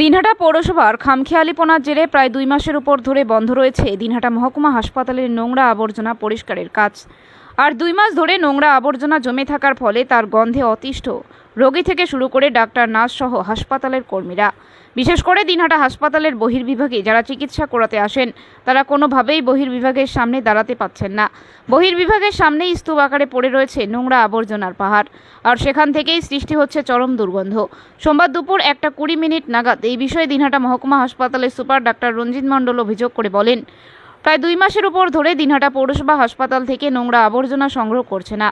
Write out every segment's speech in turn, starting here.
দিনহাটা পৌরসভার খামখেয়ালিপনার জেরে প্রায় দুই মাসের উপর ধরে বন্ধ রয়েছে দিনহাটা মহকুমা হাসপাতালের নোংরা আবর্জনা পরিষ্কারের কাজ। আর দুই মাস ধরে নোংরা আবর্জনা জমে থাকার ফলে তার গন্ধে অতিষ্ঠ। রোগী থেকে শুরু করে ডাক্তার, নার্স সহ হাসপাতালের কর্মীরা। বিশেষ করে দিনহাটা হাসপাতালের বহির্বিভাগে যারা চিকিৎসা করাতে আসেন, তারা কোনোভাবেই বহির্বিভাগের সামনে দাঁড়াতে পাচ্ছেন না। বহির্বিভাগের সামনেই স্তূপ আকারে পড়ে রয়েছে নোংরা আবর্জনার পাহাড়। আর সেখান থেকেই সৃষ্টি হচ্ছে চরম দুর্গন্ধ। সোমবার দুপুর একটা কুড়ি মিনিট নাগাদ এই বিষয়ে দিনহাটা মহকুমা হাসপাতালের সুপার ডাক্তার রঞ্জিত মণ্ডল অভিযোগ করে বলেন প্রায় দুই মাসের উপর ধরে দিনহাটা পৌরসভা হাসপাতাল থেকে নোংরা আবর্জনা সংগ্রহ করছে না।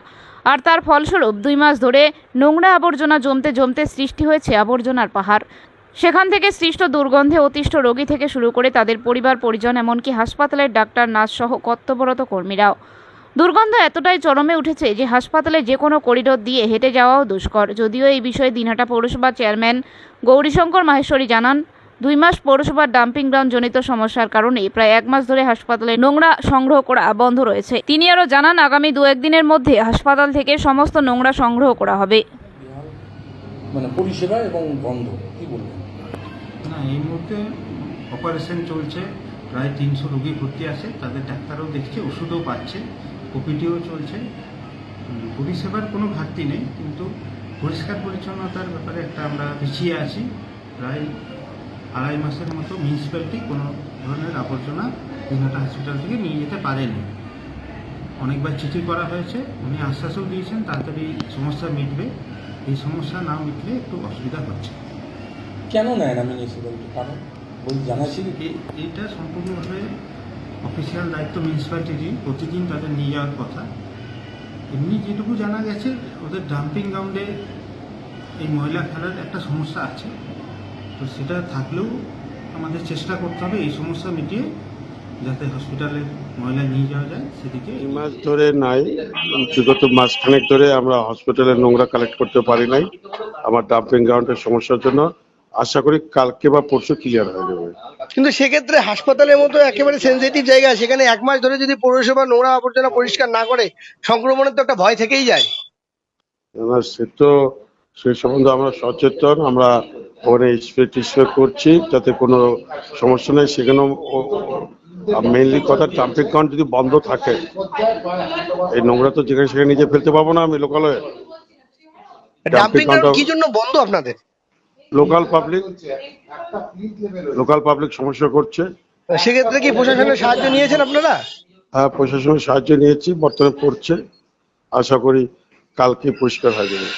আর তার ফলস্বরূপ দুই মাস ধরে নোংরা আবর্জনা জমতে জমতে সৃষ্টি হয়েছে আবর্জনার পাহাড়। সেখান থেকে সৃষ্ট দুর্গন্ধে অতিষ্ঠ রোগী থেকে শুরু করে তাদের পরিবার, পরিজন, এমনকি হাসপাতালের ডাক্তার, নার্স সহ কর্তব্যরত কর্মীরাও। দুর্গন্ধ এতটাই চরমে উঠেছে যে হাসপাতালে যে কোনো করিডোর দিয়ে হেঁটে যাওয়াও দুষ্কর। যদিও এই বিষয়ে দিনহাটা পৌরসভা চেয়ারম্যান গৌরীশঙ্কর মাহেশ্বরী জানান দুই মাস পৌরসভার ডাম্পিং গ্রাউন্ড জনিত সমস্যার কারণে প্রায় এক মাস ধরে হাসপাতালে নোংরা সংগ্রহ করা বন্ধ রয়েছে। তিনি আরও জানান আগামী দু একদিনের মধ্যে হাসপাতাল থেকে সমস্ত নোংরা সংগ্রহ করা হবে। মানে পরিষেবা এবং বন্ধ কি বলবেন? না এই মুহূর্তে অপারেশন চলছে। প্রায় তিনশো রোগী ভর্তি আছে। তাদের ডাক্তারও দেখছে ওষুধও পাচ্ছে ওপিডিও চলছে। পরিষেবার কোনো ঘাটতি নেই কিন্তু পরিষ্কার পরিচ্ছন্নতার ব্যাপারে একটা আমরা পিছিয়ে আছি। প্রায় আড়াই মাসের মতো মিউনিসিপ্যালিটি কোনো ধরনের আবর্জনা দিনহাটা হসপিটাল থেকে নিয়ে যেতে পারেনি। অনেকবার চিঠি করা হয়েছে উনি আশ্বাসও দিয়েছেন তাড়াতাড়ি সমস্যা মিটবে। এই সমস্যা না মিটলে একটু অসুবিধা হচ্ছে। কেন নেয় না মিউনিসিপ্যালিটি কারণ জানাচ্ছি এ- এটা সম্পূর্ণভাবে অফিসিয়াল দায়িত্ব মিউনিসিপ্যালিটিরই প্রতিদিন তাদের নিয়ে যাওয়ার কথা। এমনি যেটুকু জানা গেছে ওদের ডাম্পিং গ্রাউন্ডে এই ময়লা ফেলার একটা সমস্যা আছে। তো সেটা থাকলেও আমাদের চেষ্টা করতে হবে এই সমস্যা মিটিয়ে যাতে হসপিটালে ময়লা নিয়ে যাওয়া যায় সেদিকে। এই মাস ধরে নাই বিগত মাসখানেক ধরে আমরা হসপিটালে নোংরা কালেক্ট করতে পারি নাই। আমার ডাম্পিং গ্রাউন্ডের সমস্যার জন্য আশা করি কালকে বা পরশু ক্লিয়ার হয়ে যাবে। কিন্তু সেক্ষেত্রে হাসপাতালের মতো একেবারে সেনসিটিভ জায়গা সেখানে এক মাস ধরে যদি পৌরসভা নোংরা আবর্জনা পরিষ্কার না করে সংক্রমণের তো একটা ভয় থেকেই যায়। না, সে তো সে সম্বন্ধে আমরা সচেতন আমরা ওখানে স্প্রে টিস্প্রে করছি যাতে কোনো সমস্যা নেই। সেখানেও মেইনলি কথা ট্রাফিক কাউন্ট যদি বন্ধ থাকে এই নোংরা তো যেখানে সেখানে নিজে ফেলতে পারব না আমি লোকালয়ে ডাম্পিং কি জন্য বন্ধ আপনাদের? লোকাল পাবলিক লোকাল পাবলিক সমস্যা করছে। সেক্ষেত্রে কি প্রশাসনের সাহায্য নিয়েছেন আপনারা? হ্যাঁ প্রশাসনের সাহায্য নিয়েছি বর্তমানে পড়ছে আশা করি কালকে পরিষ্কার হয়ে যাবে।